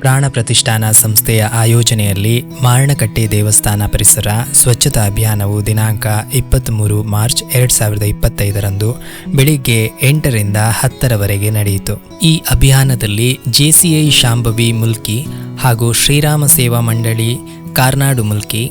ಪ್ರಾಣ ಪ್ರತಿಷ್ಠಾನ ಸಂಸ್ಥೆಯ ಆಯೋಜನೆಯಲ್ಲಿ ಮಾರಣಕಟ್ಟೆ ದೇವಸ್ಥಾನ ಪರಿಸರ ಸ್ವಚ್ಛತಾ ಅಭಿಯಾನವು ದಿನಾಂಕ ಇಪ್ಪತ್ತ್ಮೂರು ಮಾರ್ಚ್ ಎರಡು ಸಾವಿರದ ಇಪ್ಪತ್ತೈದರಂದು ಬೆಳಿಗ್ಗೆ ಎಂಟರಿಂದ ಹತ್ತರವರೆಗೆ ನಡೆಯಿತು. ಈ ಅಭಿಯಾನದಲ್ಲಿ ಜೆಸಿಐ ಶಾಂಭವಿ ಮುಲ್ಕಿ ಹಾಗೂ ಶ್ರೀರಾಮ ಸೇವಾ ಮಂಡಳಿ, ಕಾರ್ನಾಡು ಮುಲ್ಕಿ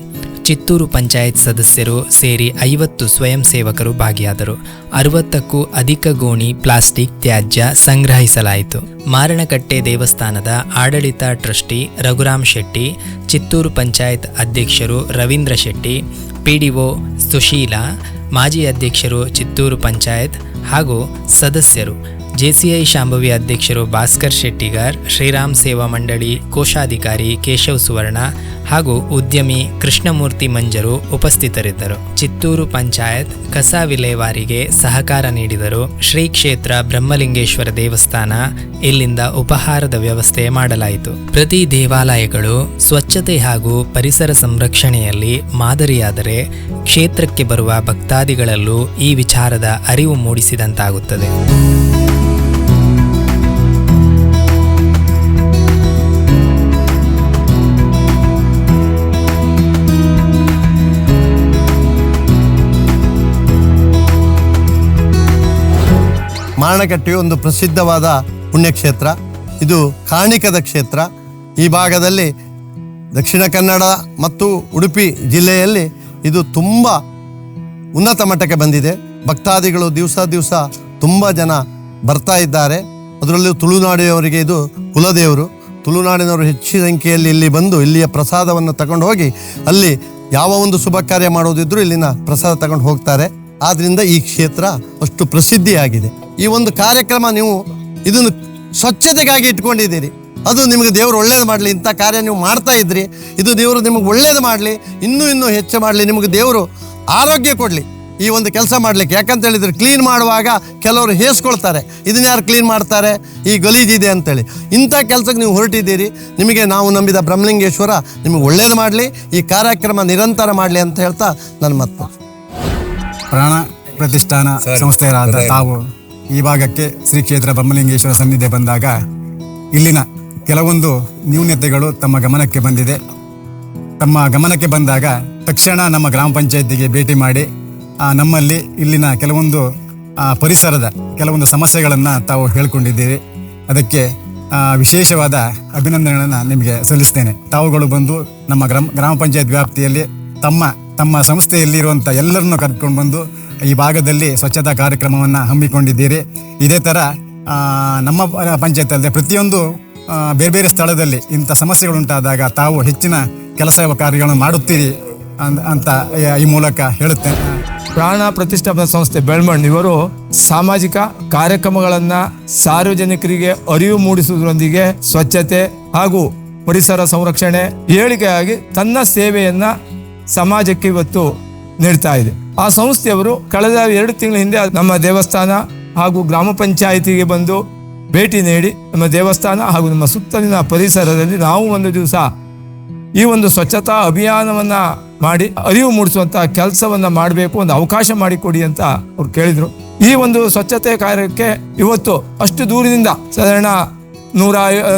ಚಿತ್ತೂರು ಪಂಚಾಯತ್ ಸದಸ್ಯರು ಸೇರಿ ಐವತ್ತು ಸ್ವಯಂ ಸೇವಕರು ಭಾಗಿಯಾದರು. ಅರವತ್ತಕ್ಕೂ ಅಧಿಕ ಗೋಣಿ ಪ್ಲಾಸ್ಟಿಕ್ ತ್ಯಾಜ್ಯ ಸಂಗ್ರಹಿಸಲಾಯಿತು. ಮಾರಣಕಟ್ಟೆ ದೇವಸ್ಥಾನದ ಆಡಳಿತ ಟ್ರಸ್ಟಿ ರಘುರಾಮ್ ಶೆಟ್ಟಿ, ಚಿತ್ತೂರು ಪಂಚಾಯತ್ ಅಧ್ಯಕ್ಷರು ರವೀಂದ್ರ ಶೆಟ್ಟಿ, ಪಿಡಿಒ ಸುಶೀಲಾ, ಮಾಜಿ ಅಧ್ಯಕ್ಷರು ಚಿತ್ತೂರು ಪಂಚಾಯತ್ ಹಾಗೂ ಸದಸ್ಯರು. ಜೆಸಿಐ ಶಾಂಭವಿ ಅಧ್ಯಕ್ಷರು ಭಾಸ್ಕರ್ ಶೆಟ್ಟಿಗಾರ್, ಶ್ರೀರಾಮ್ ಸೇವಾ ಮಂಡಳಿ ಕೋಶಾಧಿಕಾರಿ ಕೇಶವ್ ಸುವರ್ಣ ಹಾಗೂ ಉದ್ಯಮಿ ಕೃಷ್ಣಮೂರ್ತಿ ಮಂಜರು ಉಪಸ್ಥಿತರಿದ್ದರು. ಚಿತ್ತೂರು ಪಂಚಾಯತ್ ಕಸ ವಿಲೇವಾರಿಗೆ ಸಹಕಾರ ನೀಡಿದರು. ಶ್ರೀ ಕ್ಷೇತ್ರ ಬ್ರಹ್ಮಲಿಂಗೇಶ್ವರ ದೇವಸ್ಥಾನ ಇಲ್ಲಿಂದ ಉಪಹಾರದ ವ್ಯವಸ್ಥೆ ಮಾಡಲಾಯಿತು. ಪ್ರತಿ ದೇವಾಲಯಗಳು ಸ್ವಚ್ಛತೆ ಹಾಗೂ ಪರಿಸರ ಸಂರಕ್ಷಣೆಯಲ್ಲಿ ಮಾದರಿಯಾದರೆ ಕ್ಷೇತ್ರಕ್ಕೆ ಬರುವ ಭಕ್ತಾದಿಗಳಲ್ಲೂ ಈ ವಿಚಾರದ ಅರಿವು ಮೂಡಿಸಿದಂತಾಗುತ್ತದೆ. ಮಾರಣಕಟ್ಟೆಯು ಒಂದು ಪ್ರಸಿದ್ಧವಾದ ಪುಣ್ಯಕ್ಷೇತ್ರ. ಇದು ಕಾಣಿಕದ ಕ್ಷೇತ್ರ. ಈ ಭಾಗದಲ್ಲಿ ದಕ್ಷಿಣ ಕನ್ನಡ ಮತ್ತು ಉಡುಪಿ ಜಿಲ್ಲೆಯಲ್ಲಿ ಇದು ತುಂಬ ಉನ್ನತ ಮಟ್ಟಕ್ಕೆ ಬಂದಿದೆ. ಭಕ್ತಾದಿಗಳು ದಿವಸ ದಿವಸ ತುಂಬ ಜನ ಬರ್ತಾ ಇದ್ದಾರೆ. ಅದರಲ್ಲೂ ತುಳುನಾಡಿನವರಿಗೆ ಇದು ಕುಲದೇವರು. ತುಳುನಾಡಿನವರು ಹೆಚ್ಚಿನ ಸಂಖ್ಯೆಯಲ್ಲಿ ಇಲ್ಲಿ ಬಂದು ಇಲ್ಲಿಯ ಪ್ರಸಾದವನ್ನು ತಗೊಂಡು ಹೋಗಿ ಅಲ್ಲಿ ಯಾವ ಒಂದು ಶುಭ ಕಾರ್ಯ ಮಾಡೋದಿದ್ರೂ ಇಲ್ಲಿನ ಪ್ರಸಾದ ತಗೊಂಡು ಹೋಗ್ತಾರೆ. ಆದ್ರಿಂದ ಈ ಕ್ಷೇತ್ರ ಅಷ್ಟು ಪ್ರಸಿದ್ಧಿಯಾಗಿದೆ. ಈ ಒಂದು ಕಾರ್ಯಕ್ರಮ ನೀವು ಇದನ್ನು ಸ್ವಚ್ಛತೆಗಾಗಿ ಇಟ್ಕೊಂಡಿದ್ದೀರಿ. ಅದು ನಿಮಗೆ ದೇವರು ಒಳ್ಳೇದು ಮಾಡಲಿ, ಇಂಥ ಕಾರ್ಯ ನೀವು ಮಾಡ್ತಾ ಇದ್ರಿ. ಇದು ದೇವರು ನಿಮಗೆ ಒಳ್ಳೇದು ಮಾಡಲಿ, ಇನ್ನೂ ಇನ್ನೂ ಹೆಚ್ಚು ಮಾಡಲಿ, ನಿಮಗೆ ದೇವರು ಆರೋಗ್ಯ ಕೊಡಲಿ. ಈ ಒಂದು ಕೆಲಸ ಮಾಡಲಿಕ್ಕೆ. ಯಾಕಂತ ಹೇಳಿದ್ರೆ ಕ್ಲೀನ್ ಮಾಡುವಾಗ ಕೆಲವರು ಹೇಸ್ಕೊಳ್ತಾರೆ. ಇದನ್ನ ಯಾರು ಕ್ಲೀನ್ ಮಾಡ್ತಾರೆ? ಈ ಗಲೀಜಿದೆ ಅಂತೇಳಿ. ಇಂಥ ಕೆಲಸಕ್ಕೆ ನೀವು ಹೊರಟಿದ್ದೀರಿ. ನಿಮಗೆ ನಾವು ನಂಬಿದ ಬ್ರಹ್ಮಲಿಂಗೇಶ್ವರ ನಿಮಗೆ ಒಳ್ಳೇದು ಮಾಡಲಿ, ಈ ಕಾರ್ಯಕ್ರಮ ನಿರಂತರ ಮಾಡಲಿ ಅಂತ ಹೇಳ್ತಾ ನನ್ನ ಮಾತು. ಪ್ರಾಣ ಪ್ರತಿಷ್ಠಾನ ಸಂಸ್ಥೆಯರಾದ ತಾವು ಈ ಭಾಗಕ್ಕೆ ಶ್ರೀ ಕ್ಷೇತ್ರ ಬ್ರಹ್ಮಲಿಂಗೇಶ್ವರ ಸನ್ನಿಧಿ ಬಂದಾಗ ಇಲ್ಲಿನ ಕೆಲವೊಂದು ನ್ಯೂನತೆಗಳು ತಮ್ಮ ಗಮನಕ್ಕೆ ಬಂದಿದೆ. ತಮ್ಮ ಗಮನಕ್ಕೆ ಬಂದಾಗ ತಕ್ಷಣ ನಮ್ಮ ಗ್ರಾಮ ಪಂಚಾಯತಿಗೆ ಭೇಟಿ ಮಾಡಿ ನಮ್ಮಲ್ಲಿ ಇಲ್ಲಿನ ಕೆಲವೊಂದು ಪರಿಸರದ ಕೆಲವೊಂದು ಸಮಸ್ಯೆಗಳನ್ನು ತಾವು ಹೇಳ್ಕೊಂಡಿದ್ದೀರಿ. ಅದಕ್ಕೆ ವಿಶೇಷವಾದ ಅಭಿನಂದನೆಗಳನ್ನು ನಿಮಗೆ ಸಲ್ಲಿಸ್ತೇನೆ. ತಾವುಗಳು ಬಂದು ನಮ್ಮ ಗ್ರಾಮ ಗ್ರಾಮ ಪಂಚಾಯತ್ ವ್ಯಾಪ್ತಿಯಲ್ಲಿ ತಮ್ಮ ತಮ್ಮ ಸಂಸ್ಥೆಯಲ್ಲಿರುವಂಥ ಎಲ್ಲರನ್ನು ಕರ್ಕೊಂಡು ಬಂದು ಈ ಭಾಗದಲ್ಲಿ ಸ್ವಚ್ಛತಾ ಕಾರ್ಯಕ್ರಮವನ್ನು ಹಮ್ಮಿಕೊಂಡಿದ್ದೀರಿ. ಇದೇ ಥರ ನಮ್ಮ ಪಂಚಾಯತ್ ಅಲ್ಲದೆ ಪ್ರತಿಯೊಂದು ಬೇರೆ ಬೇರೆ ಸ್ಥಳದಲ್ಲಿ ಇಂಥ ಸಮಸ್ಯೆಗಳುಂಟಾದಾಗ ತಾವು ಹೆಚ್ಚಿನ ಕೆಲಸ ಕಾರ್ಯಗಳನ್ನು ಮಾಡುತ್ತೀರಿ ಅಂತ ಈ ಮೂಲಕ ಹೇಳುತ್ತೇನೆ. ಪ್ರಾಣ ಪ್ರತಿಷ್ಠಾಪನಾ ಸಂಸ್ಥೆ ಬೆಳ್ಮಣ್ ಇವರು ಸಾಮಾಜಿಕ ಕಾರ್ಯಕ್ರಮಗಳನ್ನು ಸಾರ್ವಜನಿಕರಿಗೆ ಅರಿವು ಮೂಡಿಸುವುದರೊಂದಿಗೆ ಸ್ವಚ್ಛತೆ ಹಾಗೂ ಪರಿಸರ ಸಂರಕ್ಷಣೆ, ಏಳಿಗೆಯಾಗಿ ತನ್ನ ಸೇವೆಯನ್ನ ಸಮಾಜಕ್ಕೆ ಇವತ್ತು ನೀಡ್ತಾ ಇದೆ. ಆ ಸಂಸ್ಥೆಯವರು ಕಳೆದ ಎರಡು ತಿಂಗಳ ಹಿಂದೆ ನಮ್ಮ ದೇವಸ್ಥಾನ ಹಾಗೂ ಗ್ರಾಮ ಪಂಚಾಯಿತಿಗೆ ಬಂದು ಭೇಟಿ ನೀಡಿ ನಮ್ಮ ದೇವಸ್ಥಾನ ಹಾಗೂ ನಮ್ಮ ಸುತ್ತಲಿನ ಪರಿಸರದಲ್ಲಿ ನಾವು ಒಂದು ದಿವಸ ಈ ಒಂದು ಸ್ವಚ್ಛತಾ ಅಭಿಯಾನವನ್ನ ಮಾಡಿ ಅರಿವು ಮೂಡಿಸುವಂಥ ಕೆಲಸವನ್ನ ಮಾಡಬೇಕು, ಒಂದು ಅವಕಾಶ ಮಾಡಿಕೊಡಿ ಅಂತ ಅವ್ರು ಕೇಳಿದ್ರು. ಈ ಒಂದು ಸ್ವಚ್ಛತೆ ಕಾರ್ಯಕ್ಕೆ ಇವತ್ತು ಅಷ್ಟು ದೂರದಿಂದ, ಸಾಧಾರಣ ನೂರ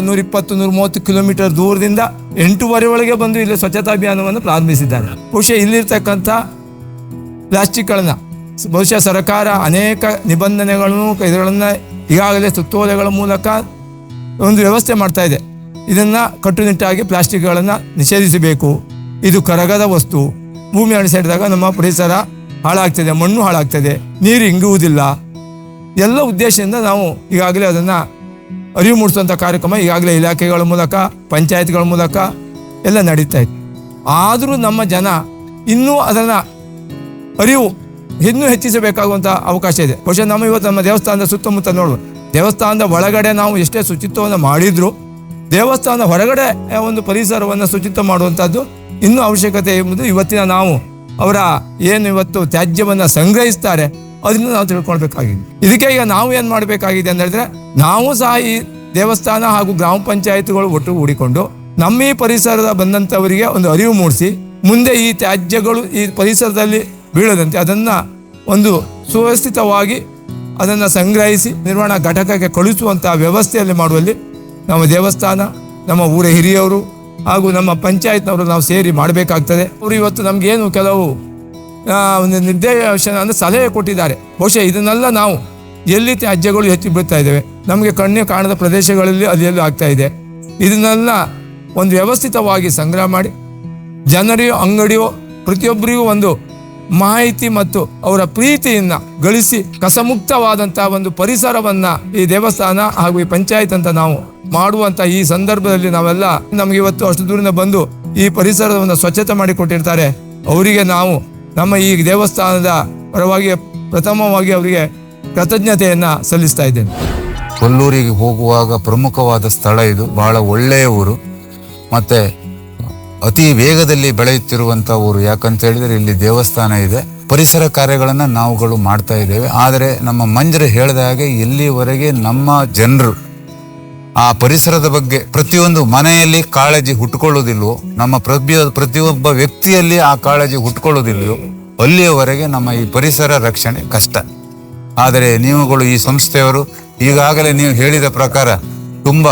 ನೂರಿಪ್ಪತ್ತು ನೂರ ಮೂವತ್ತು ಕಿಲೋಮೀಟರ್ ದೂರದಿಂದ ಎಂಟೂವರೆ ಒಳಗೆ ಬಂದು ಇಲ್ಲಿ ಸ್ವಚ್ಛತಾ ಅಭಿಯಾನವನ್ನು ಪ್ರಾರಂಭಿಸಿದ್ದಾರೆ. ಬಹುಶಃ ಇಲ್ಲಿರ್ತಕ್ಕಂಥ ಪ್ಲಾಸ್ಟಿಕ್ಗಳನ್ನು ಬಹುಶಃ ಸರ್ಕಾರ ಅನೇಕ ನಿಬಂಧನೆಗಳನ್ನು ಇದಗಳನ್ನು ಈಗಾಗಲೇ ಸುತ್ತೋಲೆಗಳ ಮೂಲಕ ಒಂದು ವ್ಯವಸ್ಥೆ ಮಾಡ್ತಾ ಇದೆ. ಇದನ್ನು ಕಟ್ಟುನಿಟ್ಟಾಗಿ ಪ್ಲಾಸ್ಟಿಕ್ಗಳನ್ನು ನಿಷೇಧಿಸಬೇಕು. ಇದು ಕರಗದ ವಸ್ತು. ಭೂಮಿ ಅಣಿಸಿದಾಗ ನಮ್ಮ ಪರಿಸರ ಹಾಳಾಗ್ತದೆ, ಮಣ್ಣು ಹಾಳಾಗ್ತದೆ, ನೀರು ಇಂಗುವುದಿಲ್ಲ. ಎಲ್ಲ ಉದ್ದೇಶದಿಂದ ನಾವು ಈಗಾಗಲೇ ಅದನ್ನು ಅರಿವು ಮೂಡಿಸುವಂಥ ಕಾರ್ಯಕ್ರಮ ಈಗಾಗಲೇ ಇಲಾಖೆಗಳ ಮೂಲಕ, ಪಂಚಾಯತ್ಗಳ ಮೂಲಕ ಎಲ್ಲ ನಡೀತಾ ಇದೆ ಆದರೂ ನಮ್ಮ ಜನ ಇನ್ನೂ ಅದನ್ನು ಅರಿವು ಇನ್ನೂ ಹೆಚ್ಚಿಸಬೇಕಾಗುವಂಥ ಅವಕಾಶ ಇದೆ. ಬಹುಶಃ ನಮ್ಮ ಇವತ್ತು ನಮ್ಮ ದೇವಸ್ಥಾನದ ಸುತ್ತಮುತ್ತ ನೋಡ್ಬೋದು. ದೇವಸ್ಥಾನದ ಒಳಗಡೆ ನಾವು ಎಷ್ಟೇ ಶುಚಿತ್ವವನ್ನು ಮಾಡಿದ್ರು, ದೇವಸ್ಥಾನದ ಹೊರಗಡೆ ಒಂದು ಪರಿಸರವನ್ನು ಶುಚಿತ್ವ ಮಾಡುವಂಥದ್ದು ಇನ್ನೂ ಅವಶ್ಯಕತೆ ಎಂಬುದು ಇವತ್ತಿನ ನಾವು ಅವರ ಏನು ಇವತ್ತು ತ್ಯಾಜ್ಯವನ್ನು ಸಂಗ್ರಹಿಸ್ತಾರೆ ಅದನ್ನು ನಾವು ತಿಳ್ಕೊಳ್ಬೇಕಾಗಿದೆ. ಇದಕ್ಕೆ ಈಗ ನಾವು ಏನು ಮಾಡಬೇಕಾಗಿದೆ ಅಂತ ನಾವು ಸಹ ಈ ದೇವಸ್ಥಾನ ಹಾಗೂ ಗ್ರಾಮ ಪಂಚಾಯತ್ಗಳು ಒಟ್ಟು ಹೂಡಿಕೊಂಡು ನಮ್ಮ ಈ ಪರಿಸರದ ಬಂದಂಥವರಿಗೆ ಒಂದು ಅರಿವು ಮೂಡಿಸಿ, ಮುಂದೆ ಈ ತ್ಯಾಜ್ಯಗಳು ಈ ಪರಿಸರದಲ್ಲಿ ಬೀಳದಂತೆ ಅದನ್ನು ಒಂದು ಸುವ್ಯವಸ್ಥಿತವಾಗಿ ಅದನ್ನು ಸಂಗ್ರಹಿಸಿ, ನಿರ್ವಹಣಾ ಘಟಕಕ್ಕೆ ಕಳುಹಿಸುವಂತಹ ವ್ಯವಸ್ಥೆಯಲ್ಲಿ ಮಾಡುವಲ್ಲಿ ನಮ್ಮ ದೇವಸ್ಥಾನ, ನಮ್ಮ ಊರ ಹಿರಿಯವರು ಹಾಗೂ ನಮ್ಮ ಪಂಚಾಯತ್ನವರು ನಾವು ಸೇರಿ ಮಾಡಬೇಕಾಗ್ತದೆ. ಅವರು ಇವತ್ತು ನಮಗೇನು ಕೆಲವು ಒಂದು ನಿರ್ದೇಶನ ಅಂದರೆ ಸಲಹೆ ಕೊಟ್ಟಿದ್ದಾರೆ. ಬಹುಶಃ ಇದನ್ನೆಲ್ಲ ನಾವು ಎಲ್ಲಿ ತ್ಯಾಜ್ಯಗಳು ಹೆಚ್ಚು ಬೀಳ್ತಾ ಇದ್ದೇವೆ. ನಮಗೆ ಕಣ್ಣು ಕಾಣದ ಪ್ರದೇಶಗಳಲ್ಲಿ ಅಲ್ಲಿ ಎಲ್ಲೂ ಆಗ್ತಾ ಇದೆ. ಇದನ್ನೆಲ್ಲ ಒಂದು ವ್ಯವಸ್ಥಿತವಾಗಿ ಸಂಗ್ರಹ ಮಾಡಿ ಜನರಿಯೋ ಅಂಗಡಿಯೋ ಪ್ರತಿಯೊಬ್ಬರಿಗೂ ಒಂದು ಮಾಹಿತಿ ಮತ್ತು ಅವರ ಪ್ರೀತಿಯನ್ನು ಗಳಿಸಿ ಕಸಮುಕ್ತವಾದಂಥ ಒಂದು ಪರಿಸರವನ್ನು ಈ ದೇವಸ್ಥಾನ ಹಾಗೂ ಈ ಪಂಚಾಯತ್ ಅಂತ ನಾವು ಮಾಡುವಂಥ ಈ ಸಂದರ್ಭದಲ್ಲಿ ನಾವೆಲ್ಲ ನಮಗೆ ಇವತ್ತು ಅಷ್ಟು ದೂರದಿಂದ ಬಂದು ಈ ಪರಿಸರವನ್ನು ಸ್ವಚ್ಛತೆ ಮಾಡಿಕೊಟ್ಟಿರ್ತಾರೆ. ಅವರಿಗೆ ನಾವು ನಮ್ಮ ಈ ದೇವಸ್ಥಾನದ ಪರವಾಗಿ ಪ್ರಥಮವಾಗಿ ಅವರಿಗೆ ಕೃತಜ್ಞತೆಯನ್ನು ಸಲ್ಲಿಸ್ತಾ ಇದ್ದೇನೆ. ಕೊಲ್ಲೂರಿಗೆ ಹೋಗುವಾಗ ಪ್ರಮುಖವಾದ ಸ್ಥಳ ಇದು. ಬಹಳ ಒಳ್ಳೆಯ ಊರು. ಮತ್ತೆ ಅತಿ ವೇಗದಲ್ಲಿ ಬೆಳೆಯುತ್ತಿರುವಂಥ ಊರು. ಯಾಕಂತ ಹೇಳಿದ್ರೆ ಇಲ್ಲಿ ದೇವಸ್ಥಾನ ಇದೆ. ಪರಿಸರ ಕಾರ್ಯಗಳನ್ನು ನಾವುಗಳು ಮಾಡ್ತಾ ಇದ್ದೇವೆ. ಆದರೆ ನಮ್ಮ ಮಂಜರು ಹೇಳಿದ ಹಾಗೆ ಇಲ್ಲಿವರೆಗೆ ನಮ್ಮ ಜನರು ಆ ಪರಿಸರದ ಬಗ್ಗೆ ಪ್ರತಿಯೊಂದು ಮನೆಯಲ್ಲಿ ಕಾಳಜಿ ಹುಟ್ಟುಕೊಳ್ಳೋದಿಲ್ವೋ ನಮ್ಮ ಪ್ರತಿ ಪ್ರತಿಯೊಬ್ಬ ವ್ಯಕ್ತಿಯಲ್ಲಿ ಆ ಕಾಳಜಿ ಹುಟ್ಟುಕೊಳ್ಳೋದಿಲ್ವೋ ಅಲ್ಲಿಯವರೆಗೆ ನಮ್ಮ ಈ ಪರಿಸರ ರಕ್ಷಣೆ ಕಷ್ಟ. ಆದರೆ ನೀವುಗಳು ಈ ಸಂಸ್ಥೆಯವರು, ಈಗಾಗಲೇ ನೀವು ಹೇಳಿದ ಪ್ರಕಾರ ತುಂಬ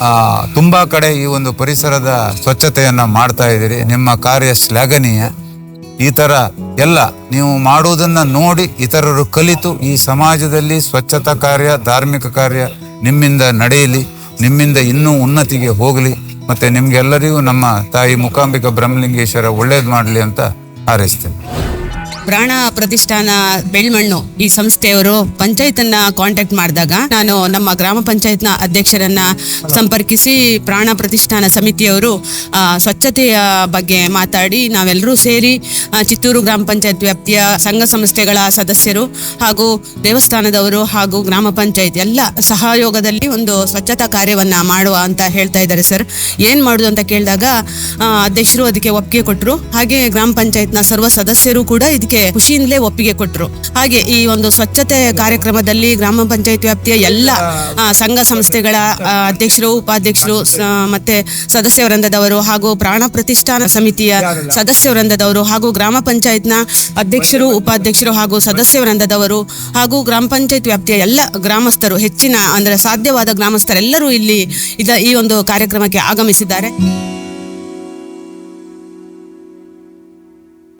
ತುಂಬ ತುಂಬಾ ಕಡೆ ಈ ಒಂದು ಪರಿಸರದ ಸ್ವಚ್ಛತೆಯನ್ನು ಮಾಡ್ತಾ ಇದ್ದೀರಿ. ನಿಮ್ಮ ಕಾರ್ಯ ಶ್ಲಾಘನೀಯ. ಈ ಥರ ಎಲ್ಲ ನೀವು ಮಾಡುವುದನ್ನು ನೋಡಿ ಇತರರು ಕಲಿತು ಈ ಸಮಾಜದಲ್ಲಿ ಸ್ವಚ್ಛತಾ ಕಾರ್ಯ, ಧಾರ್ಮಿಕ ಕಾರ್ಯ ನಿಮ್ಮಿಂದ ನಡೆಯಲಿ, ನಿಮ್ಮಿಂದ ಇನ್ನೂ ಉನ್ನತಿಗೆ ಹೋಗಲಿ, ಮತ್ತೆ ನಿಮಗೆಲ್ಲರಿಗೂ ನಮ್ಮ ತಾಯಿ ಮುಕಾಂಬಿಕ ಬ್ರಹ್ಮಲಿಂಗೇಶ್ವರ ಒಳ್ಳೇದು ಮಾಡಲಿ ಅಂತ ಹಾರೈಸ್ತೇನೆ. ಪ್ರಾಣ ಪ್ರತಿಷ್ಠಾನ ಬೆಳ್ಮಣ್ಣು ಈ ಸಂಸ್ಥೆಯವರು ಪಂಚಾಯತನ್ನ ಕಾಂಟ್ಯಾಕ್ಟ್ ಮಾಡಿದಾಗ ನಾನು ನಮ್ಮ ಗ್ರಾಮ ಪಂಚಾಯತ್ನ ಅಧ್ಯಕ್ಷರನ್ನ ಸಂಪರ್ಕಿಸಿ ಪ್ರಾಣ ಪ್ರತಿಷ್ಠಾನ ಸಮಿತಿಯವರು ಸ್ವಚ್ಛತೆಯ ಬಗ್ಗೆ ಮಾತಾಡಿ ನಾವೆಲ್ಲರೂ ಸೇರಿ ಚಿತ್ತೂರು ಗ್ರಾಮ ಪಂಚಾಯತ್ ವ್ಯಾಪ್ತಿಯ ಸಂಘ ಸಂಸ್ಥೆಗಳ ಸದಸ್ಯರು ಹಾಗೂ ದೇವಸ್ಥಾನದವರು ಹಾಗೂ ಗ್ರಾಮ ಪಂಚಾಯತ್ ಎಲ್ಲ ಸಹಯೋಗದಲ್ಲಿ ಒಂದು ಸ್ವಚ್ಛತಾ ಕಾರ್ಯವನ್ನ ಮಾಡುವ ಅಂತ ಹೇಳ್ತಾ ಇದ್ದಾರೆ ಸರ್. ಏನ್ ಮಾಡುದು ಅಂತ ಕೇಳಿದಾಗ ಅಧ್ಯಕ್ಷರು ಅದಕ್ಕೆ ಒಪ್ಪಿಗೆ ಕೊಟ್ಟರು ಹಾಗೆ ಗ್ರಾಮ ಪಂಚಾಯತ್ನ ಸರ್ವ ಸದಸ್ಯರು ಕೂಡ ಇದಕ್ಕೆ ಖುಷಿಯಿಂದಲೇ ಒಪ್ಪಿಗೆ ಕೊಟ್ಟರು ಹಾಗೆ ಈ ಒಂದು ಸ್ವಚ್ಛತೆ ಕಾರ್ಯಕ್ರಮದಲ್ಲಿ ಗ್ರಾಮ ಪಂಚಾಯತ್ ವ್ಯಾಪ್ತಿಯ ಎಲ್ಲ ಸಂಘ ಸಂಸ್ಥೆಗಳ ಅಧ್ಯಕ್ಷರು, ಉಪಾಧ್ಯಕ್ಷರು ಮತ್ತೆ ಸದಸ್ಯ ವೃಂದದವರು ಹಾಗೂ ಪ್ರಾಣ ಪ್ರತಿಷ್ಠಾನ ಸಮಿತಿಯ ಸದಸ್ಯ ವೃಂದದವರು ಹಾಗೂ ಗ್ರಾಮ ಪಂಚಾಯತ್ನ ಅಧ್ಯಕ್ಷರು, ಉಪಾಧ್ಯಕ್ಷರು ಹಾಗೂ ಸದಸ್ಯ ವೃಂದದವರು ಹಾಗೂ ಗ್ರಾಮ ಪಂಚಾಯತ್ ವ್ಯಾಪ್ತಿಯ ಎಲ್ಲ ಗ್ರಾಮಸ್ಥರು, ಹೆಚ್ಚಿನ ಅಂದರೆ ಸಾಧ್ಯವಾದ ಗ್ರಾಮಸ್ಥರೆಲ್ಲರೂ ಇಲ್ಲಿ ಇದ, ಈ ಒಂದು ಕಾರ್ಯಕ್ರಮಕ್ಕೆ ಆಗಮಿಸಿದ್ದಾರೆ.